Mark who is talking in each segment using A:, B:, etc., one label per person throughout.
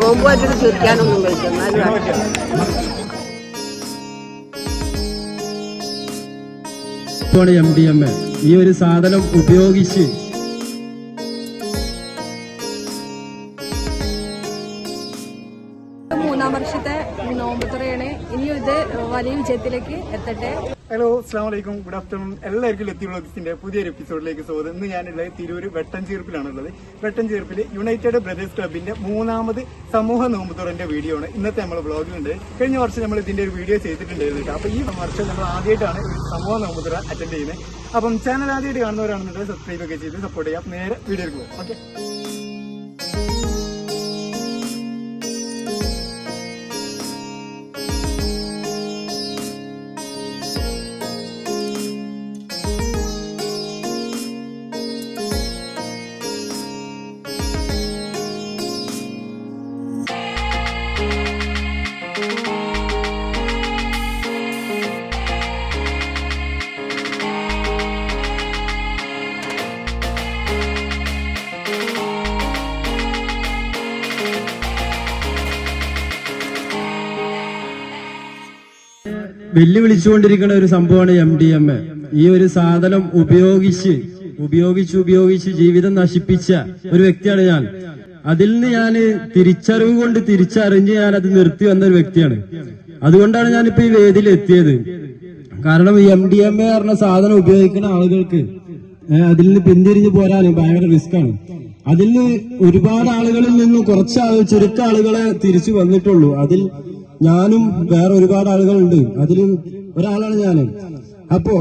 A: നോമ്പുമായിട്ടൊരു ചിരിക്കാനൊന്നും
B: ഇപ്പോൾ M D M A ഈ ഒരു സാധനം ഉപയോഗിച്ച്
C: മൂന്നാം വർഷത്തെ നോമ്പ് തുറയാണ്. ഇനിയും ഇത് വലിയ വിജയത്തിലേക്ക് എത്തട്ടെ.
D: അസ്സാം വലൈക്കും ഗുഡ് ആഫ്റ്റർനൂൺ. എല്ലാവർക്കും ലത്തി പുതിയൊരു എപ്പിസോഡിലേക്ക് സ്വാഗതം. ഇന്ന് ഞാനുള്ളത് തിരൂർ വെട്ടഞ്ചീർപ്പിലാണുള്ളത് വെട്ടഞ്ചീർപ്പിൽ യുണൈറ്റഡ് ബ്രദേഴ്സ് ക്ലബിന്റെ മൂന്നാമത് സമൂഹ നോമ്പുതുറന്റെ വീഡിയോ ആണ്. ഇന്നത്തെ നമ്മൾ ബ്ലോഗിലുണ്ട് കഴിഞ്ഞ വർഷം നമ്മൾ ഇതിന്റെ ഒരു വീഡിയോ ചെയ്തിട്ടുണ്ടായിരുന്നു അപ്പോൾ അപ്പൊ ഈ വർഷം നമ്മൾ ആദ്യമായിട്ടാണ് സമൂഹ നോമ്പുതുറ അറ്റൻഡ് ചെയ്യുന്നത്. അപ്പം ചാനൽ ആദ്യമായിട്ട് കാണുന്നവരാണെന്നുണ്ടെങ്കിൽ സബ്സ്ക്രൈബ് ഒക്കെ ചെയ്ത് സപ്പോർട്ട് ചെയ്യാം നേരെ വീഡിയോയിൽ പോകും. ഓക്കെ
B: വെല്ലുവിളിച്ചുകൊണ്ടിരിക്കുന്ന ഒരു സംഭവമാണ് എം ഡി എം എ ഈ ഒരു സാധനം ഉപയോഗിച്ച് ഉപയോഗിച്ച് ഉപയോഗിച്ച് ജീവിതം നശിപ്പിച്ച ഒരു വ്യക്തിയാണ് ഞാൻ. അതിൽ നിന്ന് ഞാൻ തിരിച്ചറിവ് കൊണ്ട് തിരിച്ചറിഞ്ഞ് ഞാൻ അത് നിർത്തി വന്ന ഒരു വ്യക്തിയാണ്. അതുകൊണ്ടാണ് ഞാനിപ്പോ ഈ വേദിയിൽ എത്തിയത്. കാരണം എം ഡി എം എ പറഞ്ഞ സാധനം ഉപയോഗിക്കുന്ന ആളുകൾക്ക് അതിൽ നിന്ന് പിന്തിരിഞ്ഞു പോരാൻ ഭയങ്കര റിസ്ക് ആണ്. അതിൽ ഒരുപാട് ആളുകളിൽ നിന്നും കുറച്ച് ചുരുക്ക ആളുകളെ തിരിച്ചു വന്നിട്ടുള്ളൂ. അതിൽ ഞാനും വേറെ ഒരുപാട് ആളുകളുണ്ട്. അതിൽ ഒരാളാണ് ഞാൻ. അപ്പോ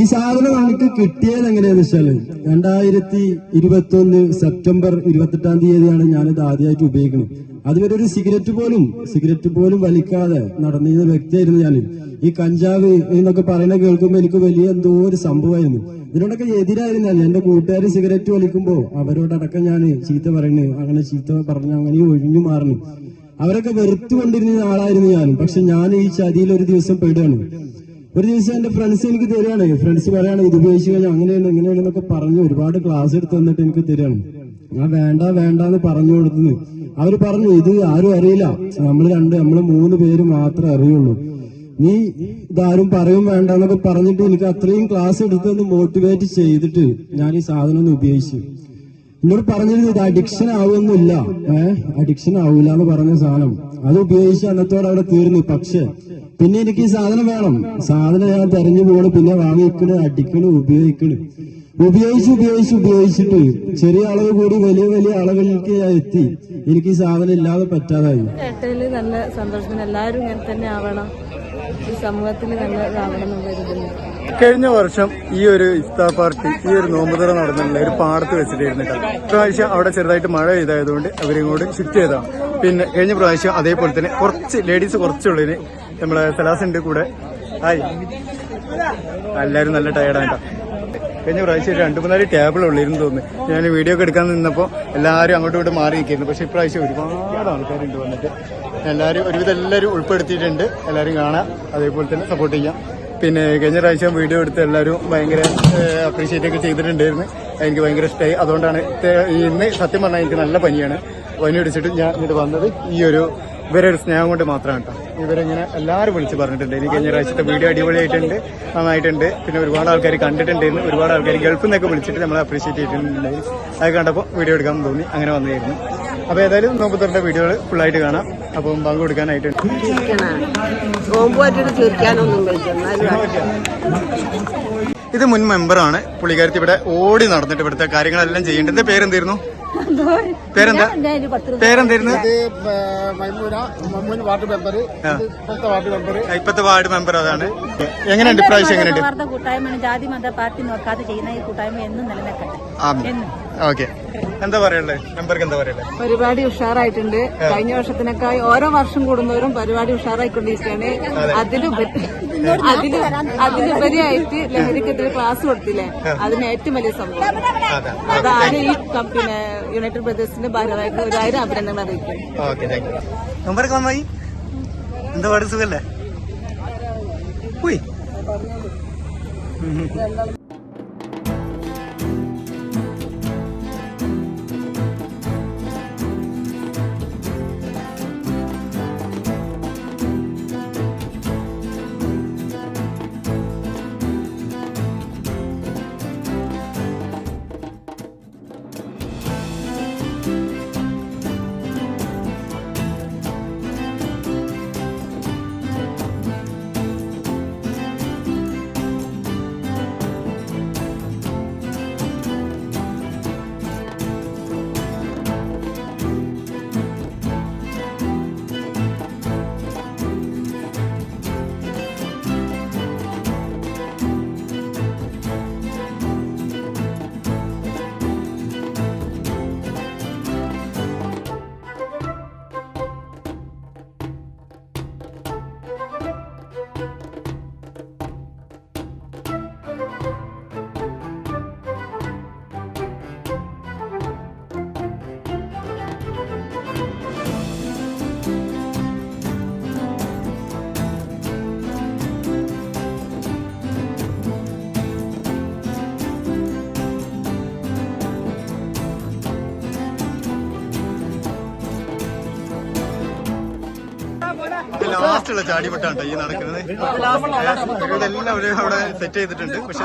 B: ഈ സാധനം നമുക്ക് കിട്ടിയത് എങ്ങനെയാന്ന് വെച്ചാൽ രണ്ടായിരത്തി ഇരുപത്തി ഒന്ന് സെപ്റ്റംബർ ഇരുപത്തെട്ടാം തീയതിയാണ് ഞാനിത് ആദ്യമായിട്ട് ഉപയോഗിക്കുന്നത്. അതുവരെ ഒരു സിഗരറ്റ് പോലും സിഗരറ്റ് പോലും വലിക്കാതെ നടന്നിരുന്ന വ്യക്തിയായിരുന്നു ഞാൻ ഈ കഞ്ചാവ് എന്നൊക്കെ പറയുന്ന കേൾക്കുമ്പോൾ എനിക്ക് വലിയ എന്തോ ഒരു സംഭവമായിരുന്നു. ഇതിനോടൊക്കെ എതിരായിരുന്നു ഞാൻ. എന്റെ കൂട്ടുകാർ സിഗരറ്റ് വലിക്കുമ്പോ അവരോടടക്കം ഞാൻ ചീത്ത പറയുന്നു. അങ്ങനെ ചീത്ത പറഞ്ഞു അങ്ങനെ ഒഴിഞ്ഞു മാറുന്നു. അവരൊക്കെ വെറുത്തുകൊണ്ടിരുന്ന ആളായിരുന്നു ഞാൻ പക്ഷെ ഞാൻ ഈ ചതിയിൽ ഒരു ദിവസം പെടുകയാണ്. ഒരു ദിവസം എന്റെ ഫ്രണ്ട്സ് എനിക്ക് തരികയാണ്. ഫ്രണ്ട്സ് പറയാണ് ഇത് ഉപയോഗിച്ച് കഴിഞ്ഞാൽ അങ്ങനെയാണ് ഇങ്ങനെയാണ് എന്നൊക്കെ പറഞ്ഞു. ഒരുപാട് ക്ലാസ് എടുത്ത് തന്നിട്ട് എനിക്ക് തരികയാണ്. ഞാൻ വേണ്ട വേണ്ട എന്ന് പറഞ്ഞു കൊടുത്തുന്നു അവർ പറഞ്ഞു ഇത് ആരും അറിയില്ല. നമ്മൾ രണ്ട് നമ്മൾ മൂന്ന് പേര് മാത്രമേ അറിയുള്ളൂ. നീ ഇതാരും പറയും വേണ്ട എന്നൊക്കെ പറഞ്ഞിട്ട് എനിക്ക് അത്രയും ക്ലാസ് എടുത്തൊന്ന് മോട്ടിവേറ്റ് ചെയ്തിട്ട് ഞാൻ ഈ സാധനം ഒന്ന് ഉപയോഗിച്ചു. എന്നോട് പറഞ്ഞിരുന്നു ഇത് അഡിക്ഷൻ ആവുമെന്നില്ല ഏഹ് അഡിക്ഷൻ ആവൂല എന്ന് പറഞ്ഞ സാധനം. അത് ഉപയോഗിച്ച് അന്നത്തോടെ അവിടെ തീർന്നു. പക്ഷെ പിന്നെ എനിക്ക് ഈ സാധനം വേണം. സാധനം ഞാൻ തെരഞ്ഞു പോകണം പിന്നെ വാങ്ങിക്കണ് അടിക്കണ് ഉപയോഗിക്കണ്. ഉപയോഗിച്ച് ഉപയോഗിച്ച് ഉപയോഗിച്ചിട്ട് ചെറിയ അളവ് കൂടി വലിയ വലിയ അളവിലേക്ക് എത്തി. എനിക്ക് ഈ സാധനം ഇല്ലാതെ പറ്റാതായി.
C: നല്ല സന്തോഷം. എല്ലാവരും ഇങ്ങനെ തന്നെ ആവണം. ഈ സമൂഹത്തിൽ നല്ല ഇതാവണം
D: കഴിഞ്ഞ വർഷം ഈ ഒരു ഇഫ്താർ പാർട്ടി ഈ ഒരു നോമ്പുതറ നടന്നിട്ടുള്ള ഒരു പാടത്ത് വെച്ചിട്ടായിരുന്നു പ്രാവശ്യം അവിടെ ചെറുതായിട്ട് മഴ പെയ്തായതുകൊണ്ട് കൂടി ഷിഫ്റ്റ് ചെയ്തതാണ്. പിന്നെ കഴിഞ്ഞ പ്രാവശ്യം അതേപോലെ തന്നെ കുറച്ച് ലേഡീസ് കുറച്ചുള്ളതിന് നമ്മളെ സലാസിന്റെ കൂടെ. ആയി എല്ലാവരും നല്ല ടയർഡാണ് കഴിഞ്ഞ പ്രാവശ്യം രണ്ടു മൂന്നാൽ ടേബിൾ ഉള്ളിരുന്നു തോന്നുന്നു. ഞാൻ വീഡിയോ ഒക്കെ എടുക്കാൻ നിന്നപ്പോൾ എല്ലാവരും അങ്ങോട്ടും ഇങ്ങോട്ടും മാറി നിൽക്കുന്നു പക്ഷെ ഇപ്രാവശ്യം ഒരുപാട് ആൾക്കാരുണ്ട് വന്നിട്ട്. എല്ലാവരും ഒരുവിധം എല്ലാവരും ഉൾപ്പെടുത്തിയിട്ടുണ്ട്. എല്ലാവരും കാണാം. അതേപോലെ തന്നെ സപ്പോർട്ട് ചെയ്യാം. പിന്നെ കഴിഞ്ഞ പ്രാവശ്യം വീഡിയോ എടുത്ത് എല്ലാവരും ഭയങ്കര അപ്രീഷിയേറ്റ് ഒക്കെ ചെയ്തിട്ടുണ്ടായിരുന്നു. എനിക്ക് ഭയങ്കര ഇഷ്ടമായി അതുകൊണ്ടാണ് ഇന്ന് സത്യം പറഞ്ഞാൽ എനിക്ക് നല്ല പനിയാണ്. പനി പിടിച്ചിട്ട് ഞാൻ ഇങ്ങോട്ട് വന്നത് ഈ ഒരു ഇവരെ ഒരു സ്നേഹം കൊണ്ട് മാത്രമാണ് കേട്ടോ ഇവരിങ്ങനെ എല്ലാവരും വിളിച്ച് പറഞ്ഞിട്ടുണ്ട്. എനിക്ക് കഴിഞ്ഞ പ്രാവശ്യത്തെ വീഡിയോ അടിപൊളിയായിട്ടുണ്ട് നന്നായിട്ടുണ്ട്. പിന്നെ ഒരുപാട് ആൾക്കാർ കണ്ടിട്ടുണ്ടായിരുന്നു. ഒരുപാട് ആൾക്കാർ ഗൾഫിൽ നിന്നൊക്കെ വിളിച്ചിട്ട് നമ്മളെ അപ്രീഷിയേറ്റ് ചെയ്തിട്ടുണ്ടായിരുന്നു. അത് കണ്ടപ്പോൾ വീഡിയോ എടുക്കാൻ തോന്നി. അങ്ങനെ വന്നായിരുന്നു അപ്പോൾ ഏതായാലും നോമ്പത്തറിന്റെ വീഡിയോകൾ ഫുള്ളായിട്ട് കാണാം. അപ്പം പങ്ക്
A: എന്നാലും
D: ഇത് മുൻ മെമ്പറാണ്. പുള്ളിക്കാരത്തി ഇവിടെ ഓടി നടന്നിട്ട് ഇവിടുത്തെ കാര്യങ്ങളെല്ലാം ചെയ്യേണ്ടത് പേരെന്തായിരുന്നു? പേരെന്താ? പേരെന്തായിരുന്നു? ഇപ്പത്തെ വാർഡ് മെമ്പർ അതാണ്. എങ്ങനെയുണ്ട് ഇപ്രാവശ്യം എങ്ങനെയുണ്ട്?
E: കൂട്ടായ്മ ജാതി മത പാർട്ടി നോക്കാതെ ചെയ്യുന്ന ഈ കൂട്ടായ്മ എന്നും നിലനിൽക്കട്ടെ.
D: ഓക്കെ. എന്താ പറയുള്ളേ മെമ്പർക്ക് എന്താ പറയുള്ളത്
C: പരിപാടി ഉഷാറായിട്ടുണ്ട്. കഴിഞ്ഞ വർഷത്തിനേക്കായി ഓരോ വർഷം കൂടുന്നവരും പരിപാടി ഉഷാറായിക്കൊണ്ടിരിക്കുകയാണ്. അതിലുപരി അതിൽ അതിലുപരിയായിട്ട് ലഹരിക്കെതിരെ ക്ലാസ് കൊടുത്തില്ലേ? അതിന് ഏറ്റവും വലിയ സംഭവം. അതാണ് ഈ പിന്നെ യുണൈറ്റഡ് ബ്രദേഴ്സിന്റെ ഭാരവാഹിക്ക് ഒരായിരം അഭിനന്ദനങ്ങൾ
D: അറിയിക്കും. മെമ്പർക്ക് നന്നായി. എന്താ പാട്? സുഖല്ലേ? ലാസ്റ്റുള്ള ചാടിപെട്ടാണ് ഈ നടക്കുന്നത്. ഇതെല്ലാം അവർ അവിടെ സെറ്റ് ചെയ്തിട്ടുണ്ട്. പക്ഷെ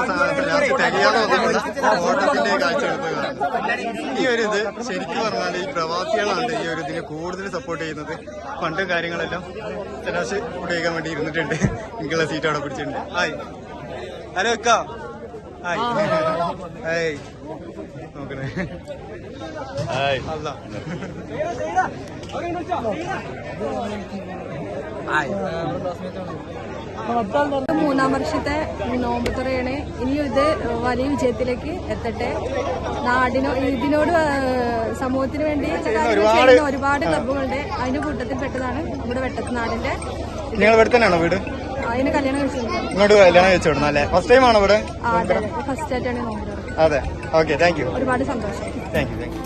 D: ലാസ്റ്റ് തികയാതെ വന്നിട്ടുള്ള ഓട്ടത്തിന്റെ കാഴ്ചകൾ. ഈ ഒരു ഇത് ശരിക്കും പറഞ്ഞാൽ ഈ പ്രവാസികളാണ് ഈ ഒരു ഇതിന് കൂടുതൽ സപ്പോർട്ട് ചെയ്യുന്നത്. ഫണ്ടും കാര്യങ്ങളെല്ലാം തലാശ് ഉപയോഗിക്കാൻ വേണ്ടി ഇരുന്നിട്ടുണ്ട്. എനിക്കുള്ള സീറ്റ് അവിടെ പിടിച്ചിട്ടുണ്ട്. ഹായ്. ഹലോ വെക്ക ഹായ്. ഹായ്. നോക്കണേ. ഹായ്. അല്ല
F: മൂന്നാം വർഷത്തെ നോമ്പ് തുറയാണ്. ഇനിയും ഇത് വലിയ വിജയത്തിലേക്ക് എത്തട്ടെ. നാടിനോ ഇതിനോട് സമൂഹത്തിന് വേണ്ടി ചെയ്യുന്ന ഒരുപാട് ക്ലബ്ബുകളുണ്ട് അതിന്റെ കൂട്ടത്തിൽ പെട്ടതാണ് നമ്മുടെ വെട്ടത്തുനാടിന്റെ
D: നിങ്ങൾ ഇവിടെ തന്നെയാണോ വീട്?
F: അതിന് കല്യാണം
D: ഇങ്ങോട്ട് കല്യാണം കഴിച്ചു വിടണം അല്ലേ? ഫസ്റ്റ് ടൈം ആണോ ഇവിടെ?
F: ഫസ്റ്റ് ആയിട്ടാണ്
D: അതെ. ഓക്കെ താങ്ക് യു
F: ഒരുപാട് സന്തോഷം.
D: താങ്ക് യു താങ്ക് യു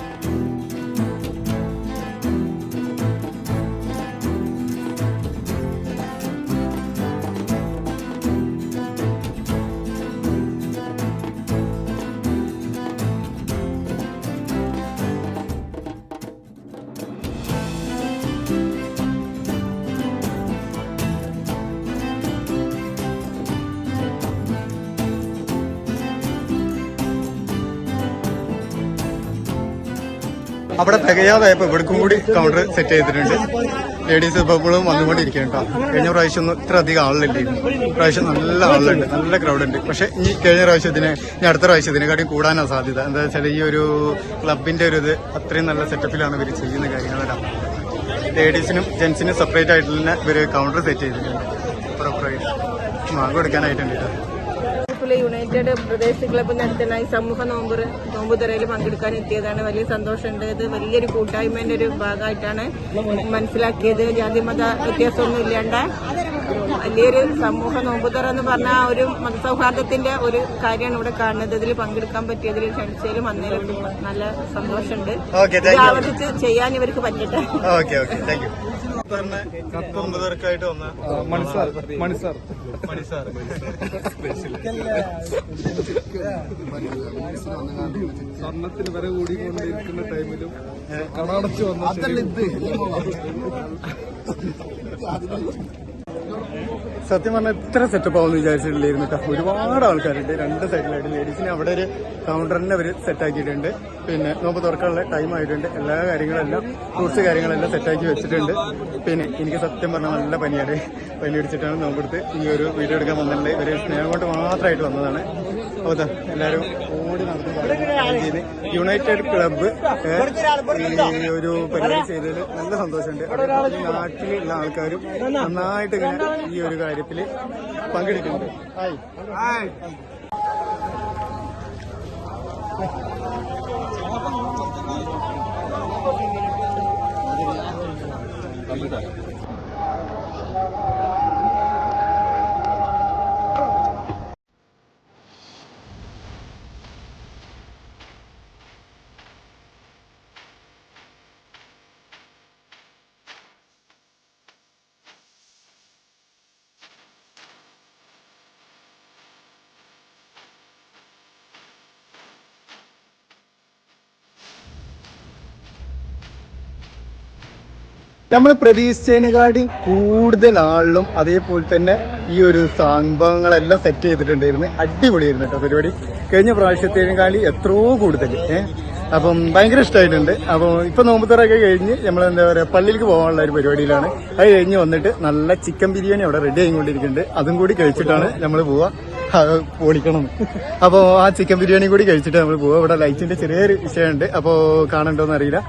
D: അവിടെ തികയാതായപ്പോ ഇവിടേക്കും കൂടി കൗണ്ടർ സെറ്റ് ചെയ്തിട്ടുണ്ട്. ലേഡീസ് ഇപ്പോഴും വന്നുകൊണ്ടിരിക്കണം വന്നുകൊണ്ടിരിക്കുന്നുണ്ടോ കഴിഞ്ഞ പ്രാവശ്യം ഒന്നും ഇത്ര അധികം ആളില്ലായിരുന്നു പ്രാവശ്യം നല്ല ആളുണ്ട് നല്ല ക്രൗഡ് ഉണ്ട്. പക്ഷേ ഇനി കഴിഞ്ഞ പ്രാവശ്യത്തിന് ഇനി അടുത്ത പ്രാവശ്യത്തിനെക്കാട്ടിയും കൂടാനാണ് സാധ്യത. എന്താ വെച്ചാൽ ഈ ഒരു ക്ലബിന്റെ ഒരു ഇത് അത്രയും നല്ല സെറ്റപ്പിലാണ് ഇവർ ചെയ്യുന്ന കാര്യങ്ങളെല്ലാം ലേഡീസിനും ജെൻസിനും സെപ്പറേറ്റ് ആയിട്ട് തന്നെ ഇവർ കൗണ്ടർ സെറ്റ് ചെയ്തിട്ടുണ്ട്. പ്രോപ്പറായിട്ട് മാർക്ക് കൊടുക്കാനായിട്ടുണ്ട് കേട്ടോ. ിലെ
A: യുണൈറ്റഡ് പ്രദേശ് ക്ലബ്ബ് നടത്തുന്ന ഈ സമൂഹ നോമ്പ് നോമ്പുതുറയിൽ പങ്കെടുക്കാൻ എത്തിയതാണ്. വലിയ സന്തോഷമുണ്ട്. ഇത് വലിയൊരു കൂട്ടായ്മേന്റെ ഒരു ഭാഗമായിട്ടാണ് മനസ്സിലാക്കിയത്. ജാതിമത വ്യത്യാസമൊന്നും ഇല്ലാണ്ട് വലിയൊരു സമൂഹ നോമ്പുതുറ എന്ന് പറഞ്ഞാൽ ഒരു മതസൗഹാർദ്ദത്തിന്റെ ഒരു കാര്യമാണ് ഇവിടെ കാണുന്നത്. ഇതിൽ പങ്കെടുക്കാൻ പറ്റിയതിൽ ക്ഷണിച്ചാലും വന്നതിലും നല്ല സന്തോഷമുണ്ട്. ഇത് ആവർത്തിച്ച് ചെയ്യാൻ ഇവർക്ക് പറ്റട്ടെ.
D: പേർക്കായിട്ട് വന്ന മണിസാർ മണിസാർ. മണിസാർ.
G: സ്വർണത്തിന് വരെ കൂടിക്കൊണ്ടിരിക്കുന്ന ടൈമിലും കടടച്ചു വന്ന
D: സത്യം പറഞ്ഞാൽ ഇത്ര സെറ്റപ്പ് ആവുമെന്ന് വിചാരിച്ചിട്ടില്ലായിരുന്നു കേട്ടോ. ഒരുപാട് ആൾക്കാരുണ്ട്. രണ്ട് സൈഡിലായിട്ട് ലേഡീസിന് അവിടെ ഒരു കൗണ്ടറിനെ അവർ സെറ്റാക്കിയിട്ടുണ്ട് പിന്നെ നോമ്പ് തുറക്കാനുള്ള ടൈം ആയിട്ടുണ്ട്. എല്ലാ കാര്യങ്ങളെല്ലാം ഫ്രൂട്ട്സ് കാര്യങ്ങളെല്ലാം സെറ്റാക്കി വെച്ചിട്ടുണ്ട്. പിന്നെ എനിക്ക് സത്യം പറഞ്ഞാൽ നല്ല പനിയാണ്. പനി അടിച്ചിട്ടാണ് നോമ്പെടുത്ത് ഈ ഒരു വീഡിയോ എടുക്കാൻ വന്നിട്ടുണ്ട് ഒരു സ്നേഹം കൊണ്ട് മാത്രമായിട്ട് വന്നതാണ്. അപ്പോൾ എല്ലാവരും ഓടി നടന്ന് ചെയ്ത് യുണൈറ്റഡ് ക്ലബ്ബ് ഒരു പരിപാടി ചെയ്തതിൽ നല്ല സന്തോഷമുണ്ട്. നാട്ടിലുള്ള ആൾക്കാരും നന്നായിട്ട് ഇങ്ങനെ ഈ ഒരു കാര്യത്തിൽ പങ്കെടുക്കുന്നുണ്ട്. ഹായ്. നമ്മൾ പ്രതീക്ഷിച്ചതിനെക്കാട്ടി കൂടുതൽ ആളിലും അതേപോലെ തന്നെ ഈ ഒരു സംഭവങ്ങളെല്ലാം സെറ്റ് ചെയ്തിട്ടുണ്ടായിരുന്നു. അടിപൊളിയായിരുന്നു കേട്ടോ പരിപാടി. കഴിഞ്ഞ പ്രാവശ്യത്തേക്കാളി എത്രയോ കൂടുതൽ അപ്പം ഭയങ്കര ഇഷ്ടമായിട്ടുണ്ട്. അപ്പോൾ ഇപ്പം നോമ്പുത്തറൊക്കെ കഴിഞ്ഞ് നമ്മൾ എന്താ പറയുക പള്ളിയിലേക്ക് പോകാനുള്ള ഒരു പരിപാടിയിലാണ്. അത് കഴിഞ്ഞ് വന്നിട്ട് നല്ല ചിക്കൻ ബിരിയാണി അവിടെ റെഡി ആയിക്കൊണ്ടിരിക്കുന്നുണ്ട്. അതും കൂടി കഴിച്ചിട്ടാണ് നമ്മൾ പോവുക. ഓടിക്കണം അപ്പോൾ ആ ചിക്കൻ ബിരിയാണി കൂടി കഴിച്ചിട്ട് നമ്മൾ പോവുക. ഇവിടെ ലൈറ്റിന്റെ ചെറിയൊരു വിഷയമുണ്ട്. അപ്പോൾ കാണണ്ടോന്ന് അറിയില്ല.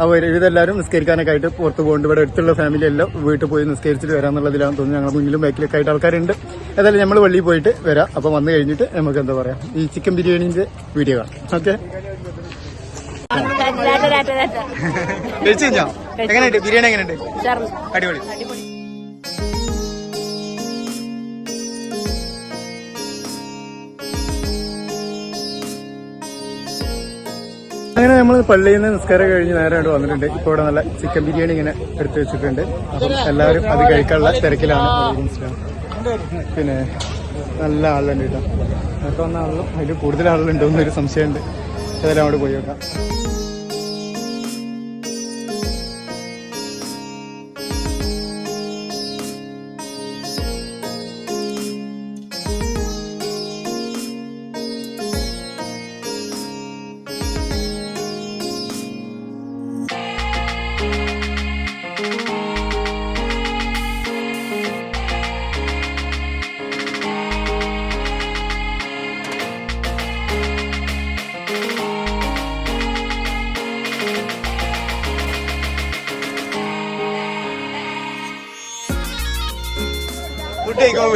D: അപ്പോൾ ഇതെല്ലാവരും നിസ്കരിക്കാനൊക്കെ ആയിട്ട് പുറത്ത് പോകുന്നുണ്ട് ഇവിടെ അടുത്തുള്ള ഫാമിലി എല്ലാം വീട്ടിൽ പോയി നിസ്കരിച്ചിട്ട് വരാമെന്നുള്ളതിലാണ് തോന്നുന്നു ഞങ്ങൾ മുന്നിലും ബാക്കിലൊക്കെ ആയിട്ട് ആൾക്കാരുണ്ട്. ഏതായാലും നമ്മൾ വെള്ളി പോയിട്ട് വരാം. അപ്പോൾ വന്നു കഴിഞ്ഞിട്ട് നമുക്ക് എന്താ പറയാ ഈ ചിക്കൻ ബിരിയാണിന്റെ വീഡിയോ കാണാം. ഓക്കെ കഴിച്ചു കഴിഞ്ഞാ? എങ്ങനെയുണ്ട്? ബിരിയാണി എങ്ങനെയുണ്ട്? അടിപൊളി. അങ്ങനെ നമ്മൾ പള്ളിയിൽ നിന്ന് നിസ്കാരം കഴിഞ്ഞ് നേരെ ആയിട്ട് വന്നിട്ടുണ്ട്. ഇപ്പോൾ ഇവിടെ നല്ല ചിക്കൻ ബിരിയാണി ഇങ്ങനെ എടുത്തു വെച്ചിട്ടുണ്ട്. അപ്പം എല്ലാവരും അത് കഴിക്കാനുള്ള തിരക്കിലാണ് പിന്നെ നല്ല ആളുണ്ട് കേട്ടോ. നേരത്തെ വന്ന ആളുകളും അതിൽ കൂടുതൽ ആളുകളുണ്ടോ എന്നൊരു സംശയമുണ്ട്. ഏതായാലും അവിടെ പോയി നോക്കാം.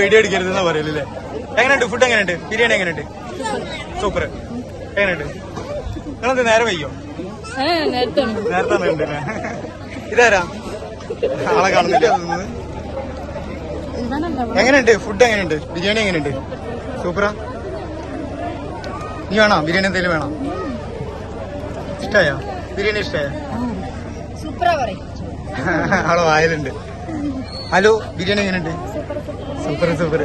D: വീഡിയോ എടുക്കരുത് എന്നാ പറയലല്ലേ? എങ്ങനെയുണ്ട്? ഫുഡ് എങ്ങനെയുണ്ട്? ബിരിയാണി എങ്ങനെയുണ്ട്? സൂപ്പർ എങ്ങനെയുണ്ട്? നിങ്ങളെന്ത് നേരെ വയ്യോ നേരത്തെ ഇതാരാ? ആളെ കാണുന്നില്ല. എങ്ങനെയുണ്ട്? ഫുഡ് എങ്ങനെയുണ്ട്? ബിരിയാണി എങ്ങനെയുണ്ട്? സൂപ്പറാ നീ വേണോ? ബിരിയാണി എന്തെങ്കിലും വേണോ? ഇഷ്ടായോ? ബിരിയാണി ഇഷ്ടായോ? ആളെ വായലുണ്ട്. ഹലോ ബിരിയാണി എങ്ങനെയുണ്ട്? Super super.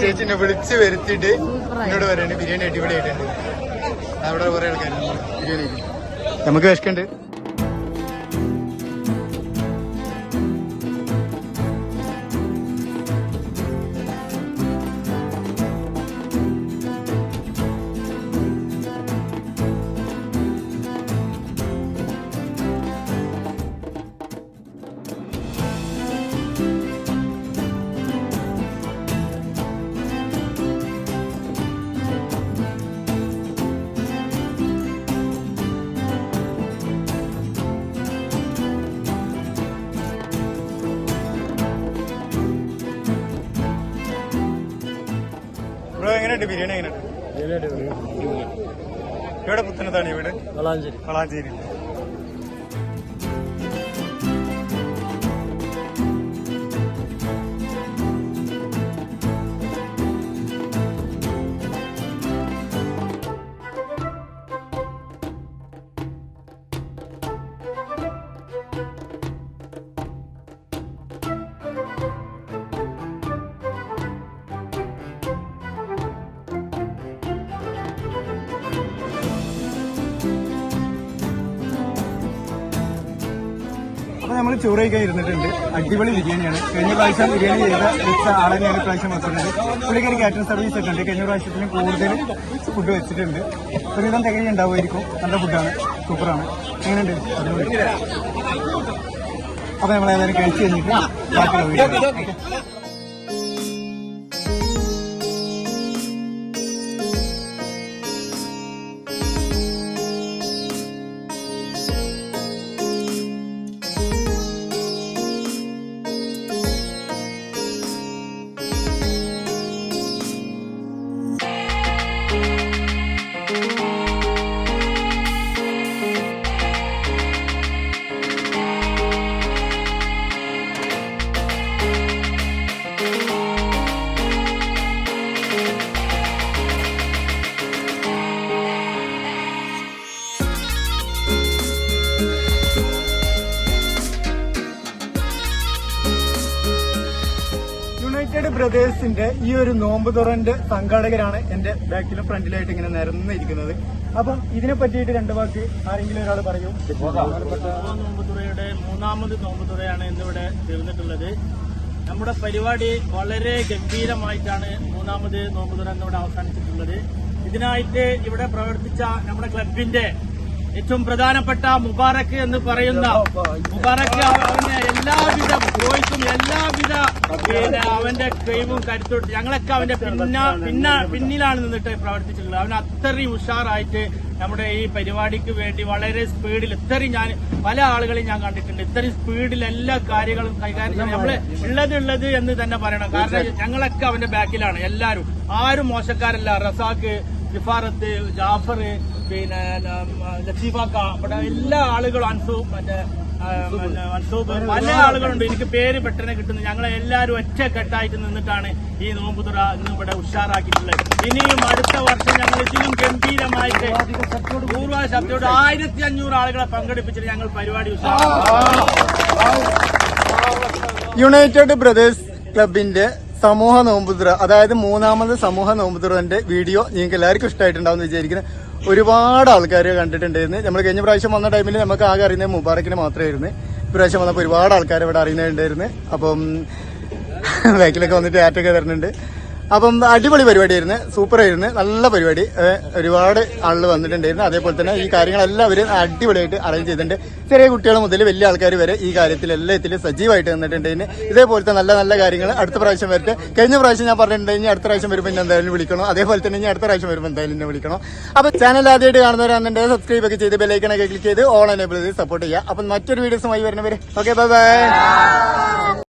D: ചേച്ചിനെ വിളിച്ച് വരുത്തിയിട്ട് എന്നോട് പറയണ്ട് ബിരിയാണി അടിപൊളിയായിട്ടുണ്ട്. അവിടെ കുറെ ആൾക്കാർ ബിരിയാണി നമുക്ക് വിശക്കുണ്ട് ബ്രോ എങ്ങനെയുണ്ട് ബിരിയാണി? എങ്ങനെയുണ്ട്? ഇവിടെ പുത്തനത്താണ് ഇവിടെ വളാഞ്ചേരി. വളാഞ്ചേരി അപ്പൊ നമ്മൾ ചോറ് കഴിക്കാൻ ഇരുന്നിട്ടുണ്ട്. അടിപൊളി ബിരിയാണിയാണ്. കഴിഞ്ഞ പ്രാവശ്യം ബിരിയാണി ചെയ്ത വെച്ച ആളെയാണ് പ്രാവശ്യം വെച്ചിട്ടുണ്ട് പുള്ളിക്കാരി കാറ്ററിംഗ് സർവീസ് ഒക്കെ ഉണ്ട് കഴിഞ്ഞ പ്രാവശ്യത്തിന് കൂടുതലും ഫുഡ് വെച്ചിട്ടുണ്ട്. ഒരുവിധം തികഞ്ഞ ഉണ്ടാവുമായിരിക്കും. നല്ല ഫുഡാണ് സൂപ്പറാണ് എങ്ങനെയുണ്ട്? അപ്പോൾ നമ്മളേതായാലും കഴിച്ചു കഴിഞ്ഞിട്ട് ബാക്കിയുള്ള ബ്രദേഴ്സിന്റെ ഈ ഒരു നോമ്പ് തുറന്റെ സംഘാടകരാണ് എന്റെ ബാക്കിലും ഫ്രണ്ടിലായിട്ട് ഇങ്ങനെ നിരന്നിരിക്കുന്നത്. അപ്പം ഇതിനെ പറ്റിയിട്ട് രണ്ടു വാക്ക് ആരെങ്കിലും ഒരാൾ പറയൂ.
H: നോമ്പുതുറയുടെ മൂന്നാമത് നോമ്പുതുറയാണ് ഇന്നിവിടെ തീർന്നിട്ടുള്ളത്. നമ്മുടെ പരിപാടി വളരെ ഗംഭീരമായിട്ടാണ് മൂന്നാമത് നോമ്പുതുറ ഇന്നിവിടെ അവസാനിച്ചിട്ടുള്ളത്. ഇതിനായിട്ട് ഇവിടെ പ്രവർത്തിച്ച നമ്മുടെ ക്ലബിന്റെ ഏറ്റവും പ്രധാനപ്പെട്ട മുബാറക് എന്ന് പറയുന്ന മുബാറക്ക് അവന്റെ എല്ലാവിധ വോയിസും എല്ലാവിധ പിന്നെ അവന്റെ കഴിവും കരുത്തോട്ട് ഞങ്ങളൊക്കെ അവന്റെ പിന്ന പിന്ന പിന്നിലാണ് നിന്നിട്ട് പ്രവർത്തിച്ചിട്ടുള്ളത്. അവൻ അത്രയും ഉഷാറായിട്ട് നമ്മുടെ ഈ പരിപാടിക്ക് വേണ്ടി വളരെ സ്പീഡിൽ ഇത്രയും ഞാൻ പല ആളുകളെയും ഞാൻ കണ്ടിട്ടുണ്ട്. ഇത്രയും സ്പീഡിൽ എല്ലാ കാര്യങ്ങളും കൈകാര്യം ചെയ്യാൻ നമ്മൾ ഉള്ളത് ഉള്ളത് എന്ന് തന്നെ പറയണം. കാരണം ഞങ്ങളൊക്കെ അവന്റെ ബാക്കിലാണ് എല്ലാവരും ആരും മോശക്കാരല്ല. റസാഖ് ജിഫാറത്ത് ജാഫർ പിന്നെ ലത്തീഫാക്ക ഇവിടെ എല്ലാ ആളുകളും അൻസൂ മറ്റേ അൻസൂബ് പല ആളുകളുണ്ട്. എനിക്ക് പേര് പെട്ടെന്ന് കിട്ടുന്നു. ഞങ്ങളെ എല്ലാവരും ഒറ്റക്കെട്ടായിട്ട് നിന്നിട്ടാണ് ഈ നോമ്പുതുറ ഇന്ന് ഇവിടെ ഉഷാറാക്കിയിട്ടുള്ളത്. ഇനിയും അടുത്ത വർഷം ഞങ്ങൾ ഇതിലും ഗംഭീരമായിട്ട് പൂർവ ശബ്ദത്തോട് ആയിരത്തി അഞ്ഞൂറ് ആളുകളെ പങ്കെടുപ്പിച്ചിട്ട് ഞങ്ങൾ പരിപാടി ഉഷാറാക്കും.
D: യുണൈറ്റഡ് ബ്രദേഴ്സ് ക്ലബിന്റെ സമൂഹ നോമ്പുതുറ അതായത് മൂന്നാമത് സമൂഹ നോമ്പുതുറന്റെ വീഡിയോ നിങ്ങൾക്ക് എല്ലാവർക്കും ഇഷ്ടമായിട്ടുണ്ടാവും വിചാരിക്കുന്നത് ഒരുപാട് ആൾക്കാർ കണ്ടിട്ടുണ്ടായിരുന്നു. നമ്മൾ കഴിഞ്ഞ പ്രാവശ്യം വന്ന ടൈമിൽ നമുക്ക് ആകെ അറിയുന്നത് മുബാറക്കിന് മാത്രമായിരുന്നു. ഇപ്രാവശ്യം വന്നപ്പോൾ ഒരുപാട് ആൾക്കാർ ഇവിടെ അറിയുന്നുണ്ടായിരുന്നു. അപ്പം ബാക്കിലൊക്കെ വന്നിട്ട് ആറ്റൊക്കെ തരുന്നുണ്ട്. അപ്പം അടിപൊളി പരിപാടിയായിരുന്നു. സൂപ്പറായിരുന്നു. നല്ല പരിപാടി. ഒരുപാട് ആളുകൾ വന്നിട്ടുണ്ടായിരുന്നു. അതേപോലെ തന്നെ ഈ കാര്യങ്ങളെല്ലാം അവർ അടിപൊളിയായിട്ട് അറേഞ്ച് ചെയ്തിട്ടുണ്ട്. ചെറിയ കുട്ടികൾ മുതൽ വലിയ ആൾക്കാർ വരെ ഈ കാര്യത്തിൽ എല്ലാത്തിലും സജീവമായിട്ട് നിന്നിട്ടുണ്ടായിരുന്നു. ഇതേപോലത്തെ നല്ല നല്ല കാര്യങ്ങൾ അടുത്ത പ്രാവശ്യം വരട്ടെ. കഴിഞ്ഞ പ്രാവശ്യം ഞാൻ പറഞ്ഞിട്ടുണ്ടെങ്കിൽ അടുത്ത പ്രാവശ്യം വരുമ്പോൾ എന്നെ എന്തായാലും വിളിക്കണം? അതേപോലെ തന്നെ ഇനി അടുത്ത പ്രാവശ്യം വരുമ്പോൾ എന്തായാലും എന്നെ വിളിക്കണം? അപ്പോൾ ചാനൽ ആദ്യമായിട്ട് കാണുന്നവരാണെന്നുണ്ടെങ്കിൽ സബ്സ്ക്രൈബ് ഒക്കെ ചെയ്ത് ബെലൈക്കണൊക്കെ ക്ലിക്ക് ചെയ്ത് ഓൺ എനേബിൾ ചെയ്ത് സപ്പോർട്ട് ചെയ്യുക. അപ്പം മറ്റൊരു വീഡിയോസുമായി വരുന്നവര്. Okay bye bye